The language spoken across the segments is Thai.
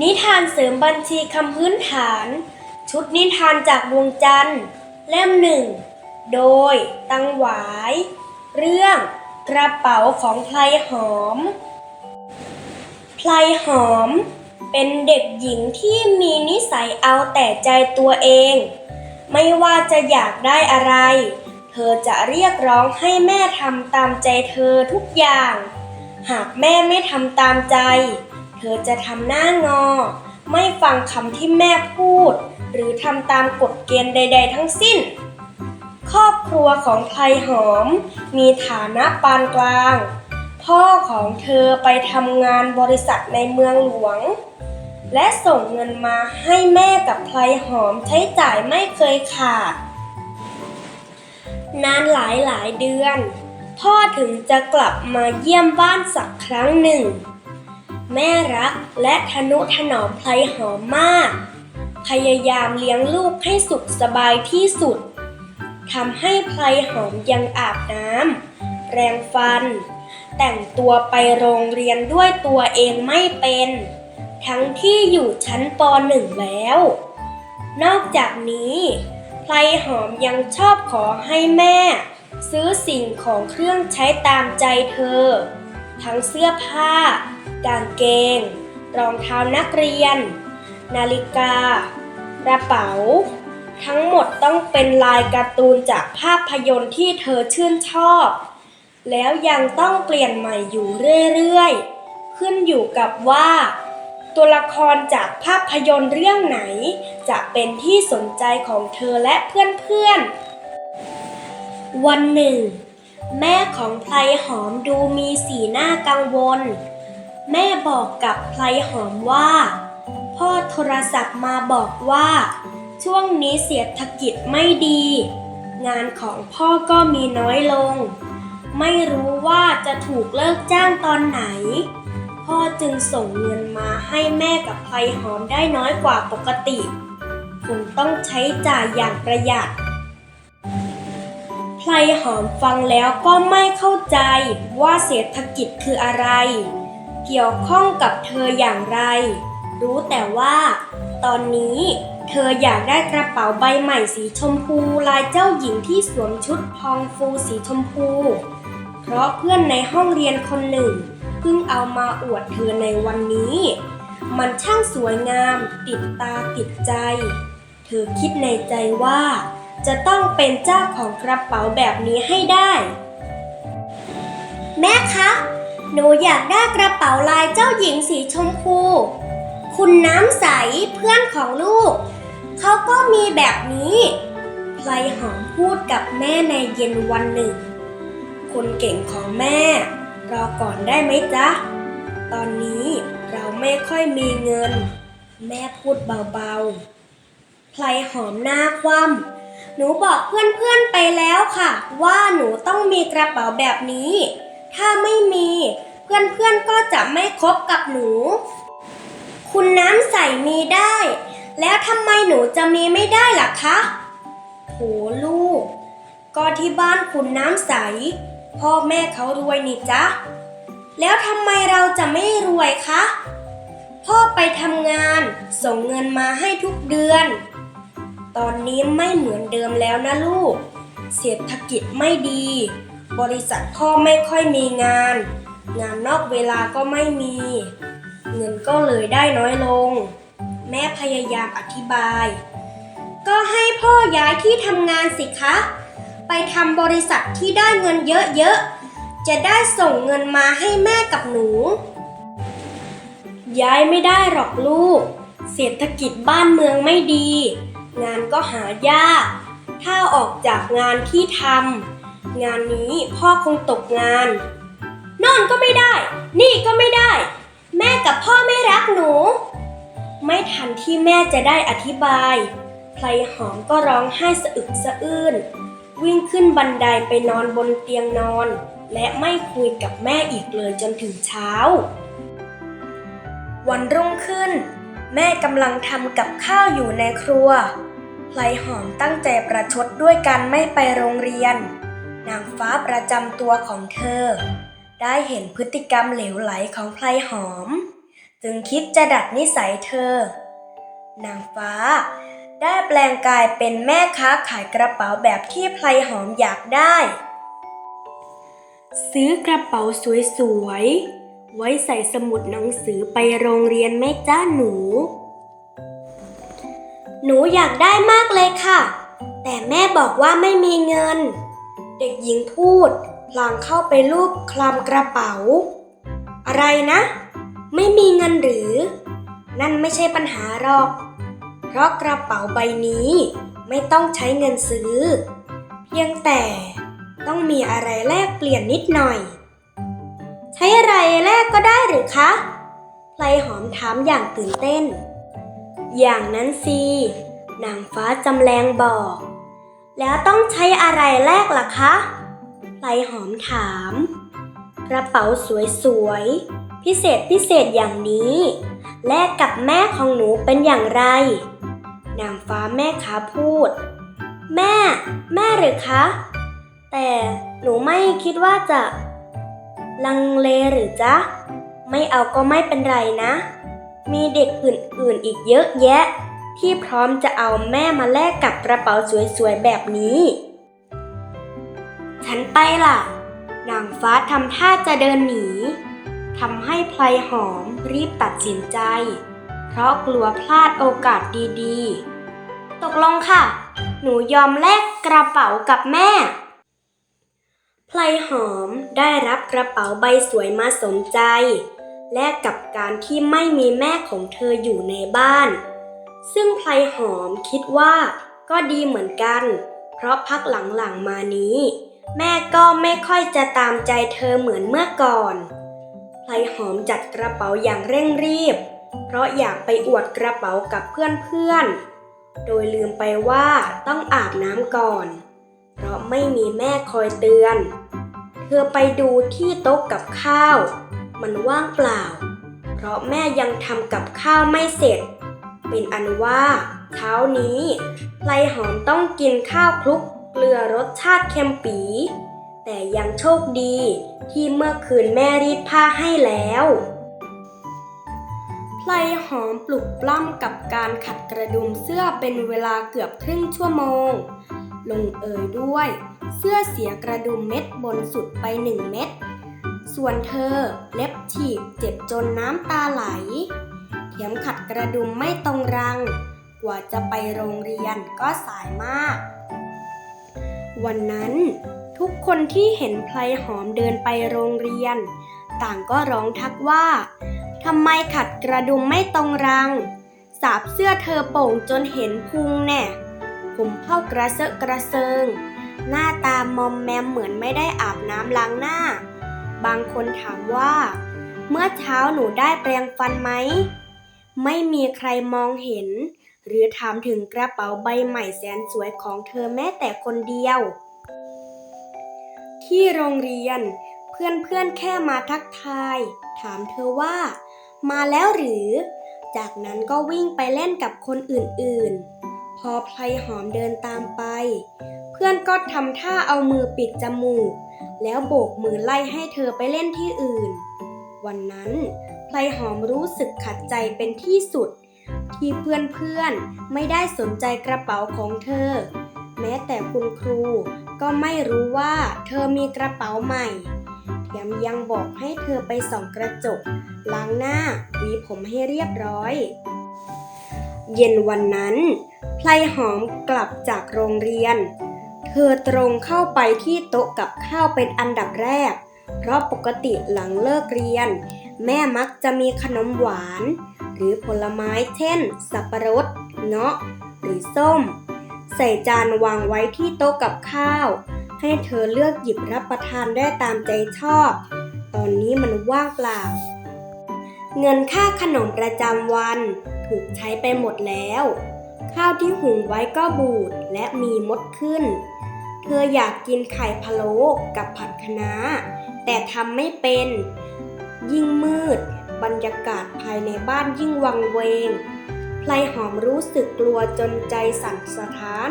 นิทานเสริมบัญชีคำพื้นฐาน ชุดนิทานจากดวงจันทร์ เล่มหนึ่ง โดยตังหวาย เรื่องกระเป๋าของไพลหอม ไพลหอม เป็นเด็กหญิงที่มีนิสัยเอาแต่ใจตัวเอง ไม่ว่าจะอยากได้อะไร เธอจะเรียกร้องให้แม่ทำตามใจเธอทุกอย่าง หากแม่ไม่ทำตามใจเเธอจะทำหน้างอ ไม่ฟังคำที่แม่พูด หรือทำตามกฎเกณฑ์ใด ๆ ทั้งสิ้น ครอบครัวของไพลหอม มีฐานะปานกลาง พ่อของเธอไปทำงานบริษัทในเมืองหลวง และส่งเงินมาให้แม่กับไพลหอมใช้จ่ายไม่เคยขาด นานหลายหลายเดือน พ่อถึงจะกลับมาเยี่ยมบ้านสักครั้งหนึ่ง แม่รักและทนุถนอมไพลหอมมาก พยายามเลี้ยงลูกให้สุขสบายที่สุดทำให้ไพลหอมยังอาบน้ำแรงฟัน แต่งตัวไปโรงเรียนด้วยตัวเองไม่เป็น ทั้งที่อยู่ชั้นป .1 แล้ว นอกจากนี้ไพลหอมยังชอบขอให้แม่ ซื้อสิ่งของเครื่องใช้ตามใจเธอ ทั้งเสื้อผ้า กางเกง รองเท้านักเรียน นาฬิกา กระเป๋า ทั้งหมดต้องเป็นลายการ์ตูนจากภาพยนตร์ที่เธอชื่นชอบ แล้วยังต้องเปลี่ยนใหม่อยู่เรื่อยๆ ขึ้นอยู่กับว่า ตัวละครจากภาพยนตร์เรื่องไหน จะเป็นที่สนใจของเธอและเพื่อนๆ วันหนึ่ง แม่ของไพลหอมดูมีสีหน้ากังวล แม่บอกกับไพลหอมว่า พ่อโทรศัพท์มาบอกว่า ช่วงนี้เศรษฐกิจไม่ดี งานของพ่อก็มีน้อยลง ไม่รู้ว่าจะถูกเลิกจ้างตอนไหน พ่อจึงส่งเงินมาให้แม่กับไพลหอมได้น้อยกว่าปกติคงต้องใช้จ่ายอย่างประหยัด ลหอมฟังแล้วก็ไม่เข้าใจว่าเศรษฐกิจคืออะไร เกี่ยวข้องกับเธออย่างไร รู้แต่ว่า ตอนนี้เธออยากได้กระเป๋าใบใหม่สีชมพูลายเจ้าหญิงที่สวมชุดพองฟูสีชมพู เพราะเพื่อนในห้องเรียนคนหนึ่งเพิ่งเอามาอวดเธอในวันนี้ มันช่างสวยงาม ติดตาติดใจ เธอคิดในใจว่า จะต้องเป็นเจ้าของกระเป๋าแบบนี้ให้ได้ แม่คะ หนูอยากได้กระเป๋าลายเจ้าหญิงสีชมพู คุณน้ำใสเพื่อนของลูก เขาก็มีแบบนี้ไพลหอมพูดกับแม่ในเย็นวันหนึ่ง คนเก่งของแม่ รอก่อนได้ไหมจ๊ะ ตอนนี้เราไม่ค่อยมีเงิน แม่พูดเบาๆไพลหอมหน้าคว่ำ หนูบอกเพื่อนๆไปแล้วค่ะ ว่าหนูต้องมีกระเป๋าแบบนี้ ถ้าไม่มีเพื่อนๆก็จะไม่คบกับหนู คุณน้ำใสมีได้ แล้วทำไมหนูจะมีไม่ได้ล่ะคะโหลูก ก็ที่บ้านคุณน้ำใส พ่อแม่เขารวยนี่จ๊ะ แล้วทำไมเราจะไม่รวยคะ พ่อไปทำงานส่งเงินมาให้ทุกเดือน ตอนนี้ไม่เหมือนเดิมแล้วนะลูก เศรษฐกิจไม่ดี บริษัทพ่อไม่ค่อยมีงาน งานนอกเวลาก็ไม่มี เงินก็เลยได้น้อยลง แม่พยายามอธิบาย ก็ให้พ่อย้ายที่ทำงานสิคะ ไปทำบริษัทที่ได้เงินเยอะๆ จะได้ส่งเงินมาให้แม่กับหนู ย้ายไม่ได้หรอกลูก เศรษฐกิจบ้านเมืองไม่ดี งานก็หายาก ถ้าออกจากงานที่ทำงานนี้พ่อคงตกงาน นอนก็ไม่ได้ นี่ก็ไม่ได้ แม่กับพ่อไม่รักหนู ไม่ทันที่แม่จะได้อธิบายไพลหอมก็ร้องไห้สะอึกสะอื้นวิ่งขึ้นบันไดไปนอนบนเตียงนอน และไม่คุยกับแม่อีกเลยจนถึงเช้า วันรุ่งขึ้น แม่กำลังทำกับข้าวอยู่ในครัว ไพลหอมตั้งใจประชดด้วยการไม่ไปโรงเรียน นางฟ้าประจำตัวของเธอ ได้เห็นพฤติกรรมเหลวไหลของไพลหอม จึงคิดจะดัดนิสัยเธอ นางฟ้าได้แปลงกายเป็นแม่ค้าขายกระเป๋าแบบที่ไพลหอมอยากได้ ซื้อกระเป๋าสวยๆ ไว้ใส่สมุดหนังสือไปโรงเรียนแม่จ้าหนู หนูอยากได้มากเลยค่ะ แต่แม่บอกว่าไม่มีเงิน เด็กหญิงพูดพลางเข้าไปลูบคลำกระเป๋า อะไรนะ ไม่มีเงินหรือ นั่นไม่ใช่ปัญหาหรอก เพราะกระเป๋าใบนี้ไม่ต้องใช้เงินซื้อ เพียงแต่ต้องมีอะไรแลกเปลี่ยนนิดหน่อย ใช้อะไรแลกก็ได้หรือคะไพลหอมถามอย่างตื่นเต้น อย่างนั้นสินางฟ้าจำแรงบอก แล้วต้องใช้อะไรแลกล่ะคะไลหอมถาม กระเป๋าสวยๆ พิเศษพิเศษอย่างนี้ แลกกับแม่ของหนูเป็นอย่างไร นางฟ้าแม่ค้าพูด แม่ แม่หรือคะ แต่หนูไม่คิดว่าจะ ลังเลหรือจ๊ะ ไม่เอาก็ไม่เป็นไรนะ มีเด็กอื่นๆอีกเยอะแยะ ที่พร้อมจะเอาแม่มาแลกกับกระเป๋าสวยๆแบบนี้ ฉันไปล่ะ นางฟ้าทำท่าจะเดินหนีทำให้ไพลหอมรีบตัดสินใจ เพราะกลัวพลาดโอกาสดีๆ ตกลงค่ะ หนูยอมแลกกระเป๋ากับแม่ไพลหอมได้รับกระเป๋าใบสวยมาสมใจ แลกกับการที่ไม่มีแม่ของเธออยู่ในบ้าน ซึ่งไพลหอมคิดว่าก็ดีเหมือนกัน เพราะพักหลังๆมานี้ แม่ก็ไม่ค่อยจะตามใจเธอเหมือนเมื่อก่อนไพลหอมจัดกระเป๋าอย่างเร่งรีบ เพราะอยากไปอวดกระเป๋ากับเพื่อนๆ โดยลืมไปว่าต้องอาบน้ำก่อน เพราะไม่มีแม่คอยเตือน เธอไปดูที่โต๊ะกับข้าว มันว่างเปล่า เพราะแม่ยังทำกับข้าวไม่เสร็จ เป็นอันว่าเช้านี้ไพลหอมต้องกินข้าวคลุกเกลือรสชาติเค็มปี แต่ยังโชคดีที่เมื่อคืนแม่รีดผ้าให้แล้วไพลหอมปลุกปล้ำกับการขัดกระดุมเสื้อเป็นเวลาเกือบครึ่งชั่วโมง ลงเอยด้วย เสื้อเสียกระดุมเม็ดบนสุดไปหนึ่งเม็ด ส่วนเธอเล็บฉีกเจ็บจนน้ำตาไหล เข็มขัดกระดุมไม่ตรงรัง กว่าจะไปโรงเรียนก็สายมาก วันนั้นทุกคนที่เห็นไพลหอมเดินไปโรงเรียน ต่างก็ร้องทักว่าทำไมขัดกระดุมไม่ตรงรัง สาบเสื้อเธอโป่งจนเห็นพุงแน่ผมเผ้ากระเซาะกระเซิง หน้าตามอมแมมเหมือนไม่ได้อาบน้ำล้างหน้า บางคนถามว่า เมื่อเช้าหนูได้แปรงฟันไหม ไม่มีใครมองเห็น หรือถามถึงกระเป๋าใบใหม่แสนสวยของเธอแม้แต่คนเดียว ที่โรงเรียน เพื่อนๆแค่มาทักทาย ถามเธอว่า มาแล้วหรือ จากนั้นก็วิ่งไปเล่นกับคนอื่นๆ พอไพลหอมเดินตามไป เพื่อนก็ทำท่าเอามือปิดจมูก แล้วโบกมือไล่ให้เธอไปเล่นที่อื่น วันนั้นไพลหอมรู้สึกขัดใจเป็นที่สุด ที่เพื่อนๆไม่ได้สนใจกระเป๋าของเธอ แม้แต่คุณครูก็ไม่รู้ว่าเธอมีกระเป๋าใหม่แถมยังบอกให้เธอไปส่องกระจก ล้างหน้าหวีผมให้เรียบร้อย เย็นวันนั้นไพลหอมกลับจากโรงเรียน เธอตรงเข้าไปที่โต๊ะกับข้าวเป็นอันดับแรก เพราะปกติหลังเลิกเรียน แม่มักจะมีขนมหวาน หรือผลไม้เช่น สับปะรด เงาะ หรือส้ม ใส่จานวางไว้ที่โต๊ะกับข้าว ให้เธอเลือกหยิบรับประทานได้ตามใจชอบ ตอนนี้มันว่างเปล่า เงินค่าขนมประจำวันถูกใช้ไปหมดแล้ว ข้าวที่หุงไว้ก็บูดและมีมดขึ้น ธออยากกินไข่พะโล้กับผัดคะน้า แต่ทำไม่เป็น ยิ่งมืด บรรยากาศภายในบ้านยิ่งวังเวงไพลหอมรู้สึกกลัวจนใจสั่นสะท้าน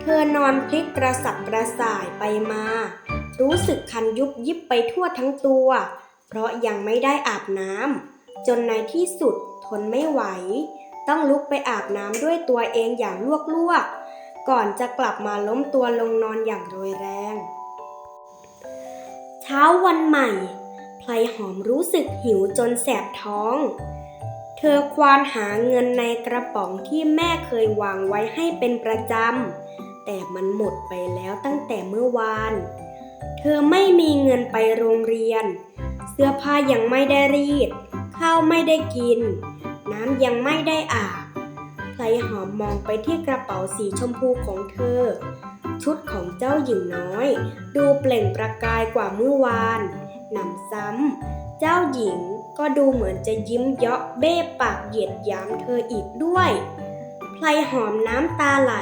เธอนอนพลิกกระสับกระส่ายไปมา รู้สึกคันยุบยิบไปทั่วทั้งตัว เพราะยังไม่ได้อาบน้ำจนในที่สุดทนไม่ไหว ต้องลุกไปอาบน้ำด้วยตัวเองอย่างลวกๆ ก่อนจะกลับมาล้มตัวลงนอนอย่างโรยแรง เช้าวันใหม่ไพลหอมรู้สึกหิวจนแสบท้อง เธอควานหาเงินในกระป๋องที่แม่เคยวางไว้ให้เป็นประจำ แต่มันหมดไปแล้วตั้งแต่เมื่อวาน เธอไม่มีเงินไปโรงเรียน เสื้อผ้ายังไม่ได้รีด ข้าวไม่ได้กิน น้ำยังไม่ได้อาบ ลหอมมองไปที่กระเป๋าสีชมพูของเธอ ชุดของเจ้าหญิงน้อย ดูเปล่งประกายกว่าเมื่อวานหนำซ้ำ เจ้าหญิงก็ดูเหมือนจะยิ้มเยาะเบ้ปากเหยียดยามเธออีกด้วยไพลหอมน้ำตาไหล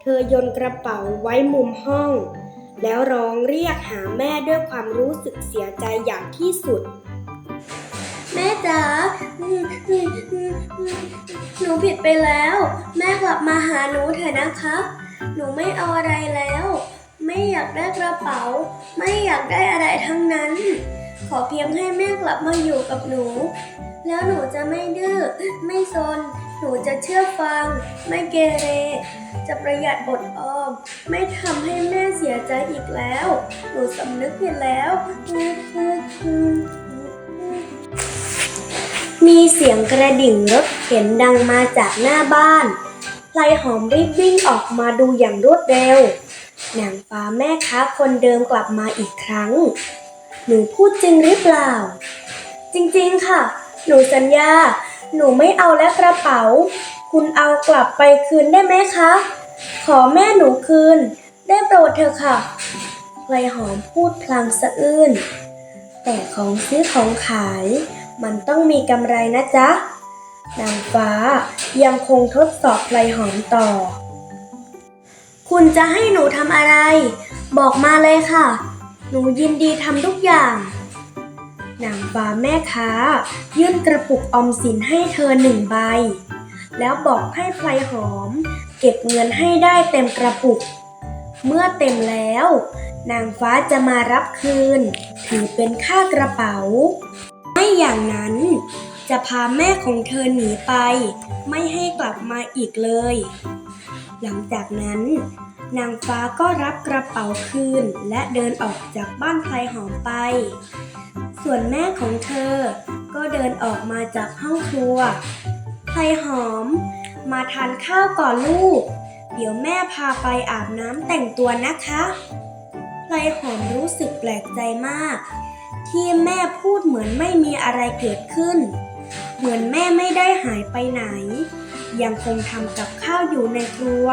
เธอยนกระเป๋าไว้มุมห้อง แล้วร้องเรียกหาแม่ด้วยความรู้สึกเสียใจอย่างที่สุด แม่จ๋าหนูผิดไปแล้ว แม่กลับมาหาหนูเถอะนะคะ หนูไม่เอาอะไรแล้ว ไม่อยากได้กระเป๋า ไม่อยากได้อะไรทั้งนั้น ขอเพียงให้แม่กลับมาอยู่กับหนู แล้วหนูจะไม่ดื้อไม่ซน หนูจะเชื่อฟัง ไม่เกเร จะประหยัดอดออม ไม่ทำให้แม่เสียใจอีกแล้ว หนูสำนึกผิดแล้ว มีเสียงกระดิ่งรถเข็นดังมาจากหน้าบ้านไพลหอมรีบวิ่งออกมาดูอย่างรวดเร็วนางฟ้าแม่ค้าคนเดิมกลับมาอีกครั้ง หนูพูดจริงหรือเปล่า จริงๆค่ะ หนูสัญญา หนูไม่เอาและกระเป๋า คุณเอากลับไปคืนได้ไหมคะ ขอแม่หนูคืน ได้โปรดเถอะค่ะไพลหอมพูดพลางสะอื้นแต่ของซื้อของขาย มันต้องมีกำไรนะจ๊ะ นางฟ้ายังคงทดสอบไพลหอมต่อ คุณจะให้หนูทำอะไร บอกมาเลยค่ะ หนูยินดีทำทุกอย่างนางฟ้าแม่ค้า ยื่นกระปุกออมสินให้เธอหนึ่งใบ แล้วบอกให้ไพลหอม เก็บเงินให้ได้เต็มกระปุก เมื่อเต็มแล้ว นางฟ้าจะมารับคืน ถือเป็นค่ากระเป๋า อย่างนั้น จะพาแม่ของเธอหนีไป ไม่ให้กลับมาอีกเลย หลังจากนั้น นางฟ้าก็รับกระเป๋าคืนและเดินออกจากบ้านไพลหอมไป ส่วนแม่ของเธอ ก็เดินออกมาจากห้องครัวไพลหอม มาทานข้าวก่อนลูก เดี๋ยวแม่พาไปอาบน้ำแต่งตัวนะคะไพลหอมรู้สึกแปลกใจมาก ที่แม่พูดเหมือนไม่มีอะไรเกิดขึ้น เหมือนแม่ไม่ได้หายไปไหน ยังคงทำกับข้าวอยู่ในครัว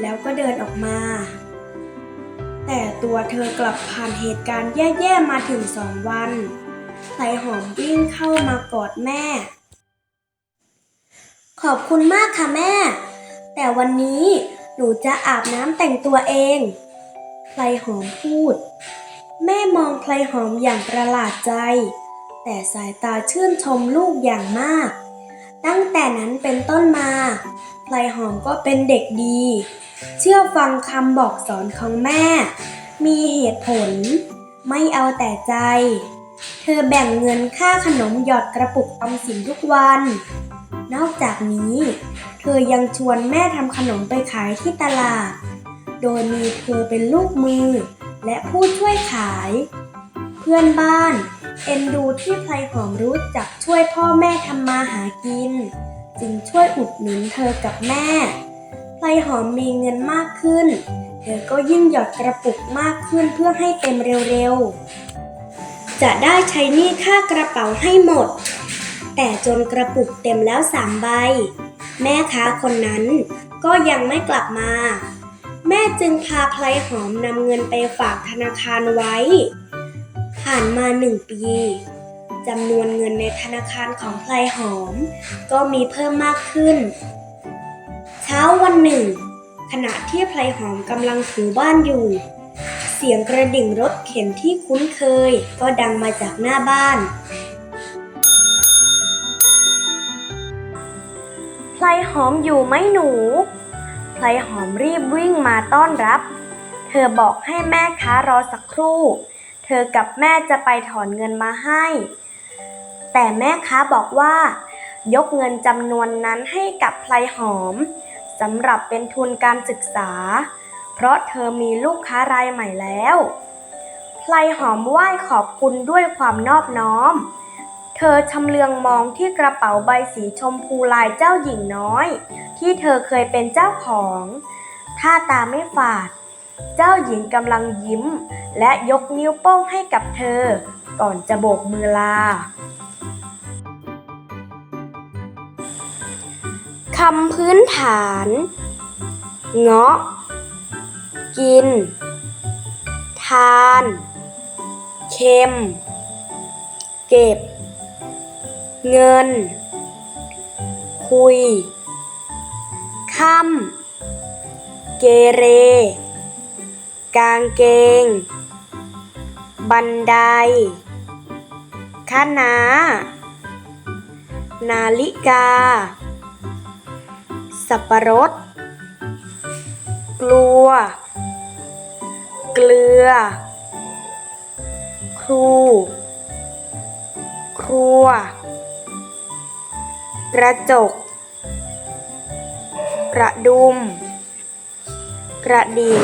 แล้วก็เดินออกมา แต่ตัวเธอกลับผ่านเหตุการณ์แย่ๆมาถึงสองวันไสหอมวิ่งเข้ามากอดแม่ ขอบคุณมากค่ะแม่ แต่วันนี้หนูจะอาบน้ำแต่งตัวเองไพลหอมพูด แม่มองไพลหอมอย่างประหลาดใจ แต่สายตาชื่นชมลูกอย่างมาก ตั้งแต่นั้นเป็นต้นมาไพลหอมก็เป็นเด็กดี เชื่อฟังคำบอกสอนของแม่ มีเหตุผล ไม่เอาแต่ใจ เธอแบ่งเงินค่าขนมหยอดกระปุกออมสินทุกวัน นอกจากนี้ เธอยังชวนแม่ทำขนมไปขายที่ตลาด โดยมีเธอเป็นลูกมือ และผู้ช่วยขาย เพื่อนบ้าน เอ็นดูที่ไพลหอมรู้จักช่วยพ่อแม่ทำมาหากิน จึงช่วยอุดหนุนเธอกับแม่ไพลหอมมีเงินมากขึ้น เธอก็ยิ่งหยอดกระปุกมากขึ้นเพื่อให้เต็มเร็วๆ จะได้ใช้หนี้ค่ากระเป๋าให้หมด แต่จนกระปุกเต็มแล้วสามใบ แม่ค้าคนนั้นก็ยังไม่กลับมา แม่จึงพาไพลหอมนำเงินไปฝากธนาคารไว้ ผ่านมาหนึ่งปีจำนวนเงินในธนาคารของไพลหอม ก็มีเพิ่มมากขึ้น เช้าวันหนึ่ง ขณะที่ไพลหอมกำลังถูบ้านอยู่ เสียงกระดิ่งรถเข็นที่คุ้นเคย ก็ดังมาจากหน้าบ้านไพลหอมอยู่ไหมหนู พลหอมรีบวิ่งมาต้อนรับ เธอบอกให้แม่ค้ารอสักครู่ เธอกับแม่จะไปถอนเงินมาให้ แต่แม่ค้าบอกว่า ยกเงินจำนวนนั้นให้กับพลายหอมสำหรับเป็นทุนการศึกษา เพราะเธอมีลูกค้ารายใหม่แล้ว พลายหอมไหว้ขอบคุณด้วยความนอบน้อม เธอชำเลืองมองที่กระเป๋าใบสีชมพูลายเจ้าหญิงน้อย ที่เธอเคยเป็นเจ้าของท่าตาไม่ฝาด เจ้าหญิงกำลังยิ้ม และยกนิ้วโป้งให้กับเธอ ก่อนจะโบกมือลาคำพื้นฐาน เงาะ กิน ทาน เค็ม เก็บ เงิน คุย ค่ำเกเร กางเกง บันไดคณะนาฬิกา สับปะรด กลัว เกลือ ครู ครัว กระจก กระดุม กระดิ่ง